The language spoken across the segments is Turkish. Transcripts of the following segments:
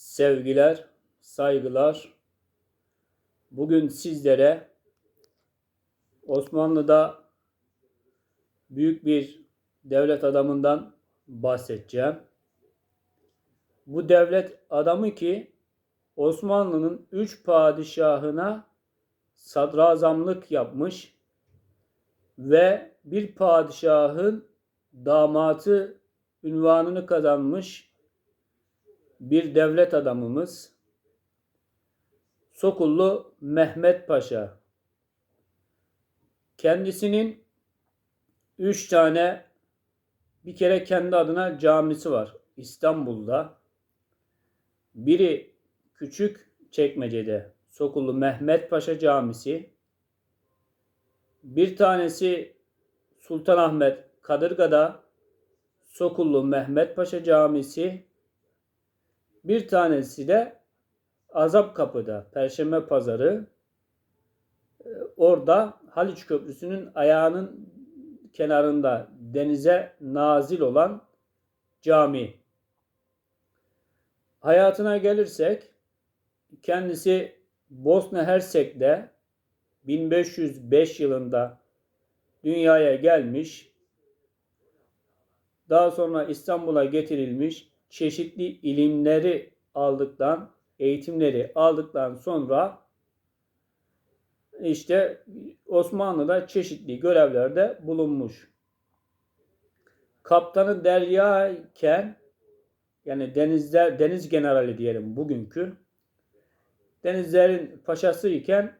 Sevgiler, saygılar. Bugün sizlere Osmanlı'da büyük bir devlet adamından bahsedeceğim. Bu devlet adamı ki Osmanlı'nın üç padişahına sadrazamlık yapmış ve bir padişahın damatı ünvanını kazanmış bir devlet adamımız Sokullu Mehmet Paşa. Kendisinin üç tane bir kere kendi adına camisi var İstanbul'da. Biri küçük çekmecede Sokullu Mehmet Paşa Camisi. Bir tanesi Sultanahmet Kadırga'da Sokullu Mehmet Paşa Camisi. Bir tanesi de Azap Kapı'da, Perşembe Pazarı. Ee, Orada Haliç Köprüsü'nün ayağının kenarında denize nazil olan cami. Hayatına gelirsek kendisi Bosna Hersek'te 1505 yılında dünyaya gelmiş. Daha sonra İstanbul'a getirilmiş. Çeşitli ilimleri aldıktan, eğitimleri aldıktan sonra işte Osmanlı'da çeşitli görevlerde bulunmuş. Kaptanı Derya iken yani denizler deniz generali diyelim bugünkü denizlerin paşası iken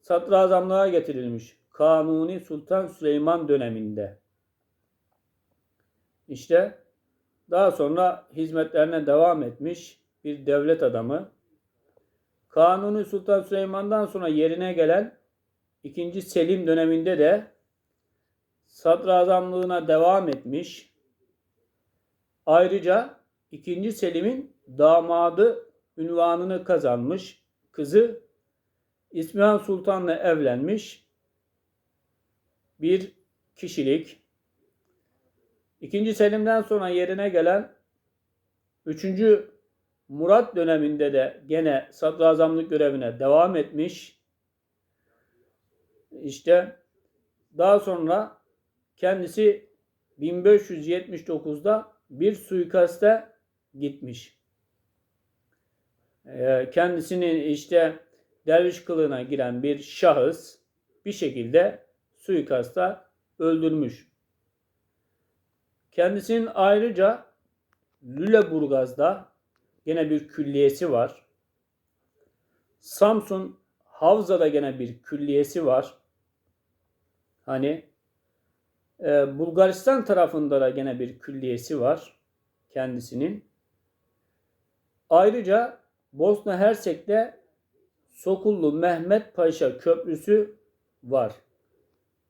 sadrazamlığa getirilmiş. Kanuni Sultan Süleyman döneminde. İşte daha sonra hizmetlerine devam etmiş bir devlet adamı. Kanuni Sultan Süleyman'dan sonra yerine gelen 2. Selim döneminde de sadrazamlığına devam etmiş. Ayrıca 2. Selim'in damadı ünvanını kazanmış. Kızı İsmihan Sultan'la evlenmiş. Bir kişilik. 2. Selim'den sonra yerine gelen 3. Murat döneminde de gene sadrazamlık görevine devam etmiş. İşte daha sonra kendisi 1579'da bir suikaste gitmiş. Ee, kendisinin işte derviş kılığına giren bir şahıs bir şekilde suikasta öldürmüş. Kendisinin ayrıca Lüleburgaz'da gene bir külliyesi var. Samsun Havza'da gene bir külliyesi var. Hani e, Bulgaristan tarafında da gene bir külliyesi var kendisinin. Ayrıca Bosna Hersek'te Sokullu Mehmet Paşa Köprüsü var.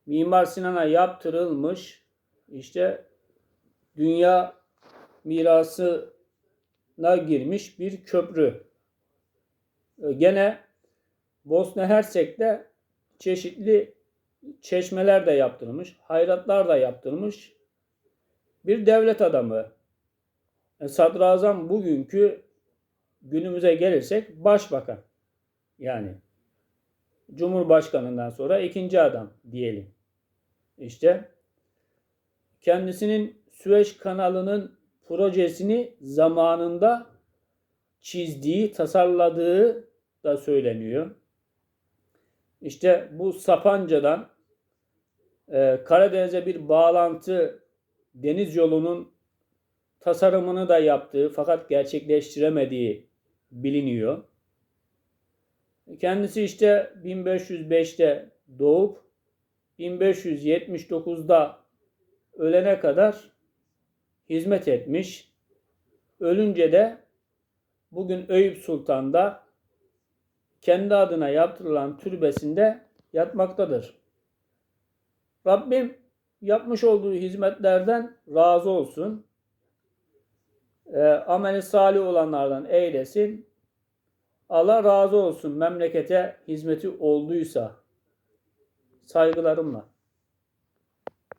Mimar Sinan'a yaptırılmış işte dünya mirasına girmiş bir köprü. Ee, gene Bosna Hersek'te çeşitli çeşmeler de yaptırılmış, hayratlar da yaptırmış bir devlet adamı. E, sadrazam bugünkü günümüze gelirsek başbakan. Yani Cumhurbaşkanından sonra ikinci adam diyelim. İşte kendisinin Süveyş kanalının projesini zamanında çizdiği, tasarladığı da söyleniyor. İşte bu Sapanca'dan e, Karadeniz'e bir bağlantı deniz yolunun tasarımını da yaptığı fakat gerçekleştiremediği biliniyor. Kendisi işte 1505'te doğup 1579'da ölene kadar hizmet etmiş. Ölünce de bugün Eyüp Sultan'da kendi adına yaptırılan türbesinde yatmaktadır. Rabbim yapmış olduğu hizmetlerden razı olsun. E, ameli salih olanlardan eylesin. Allah razı olsun memlekete hizmeti olduysa saygılarımla.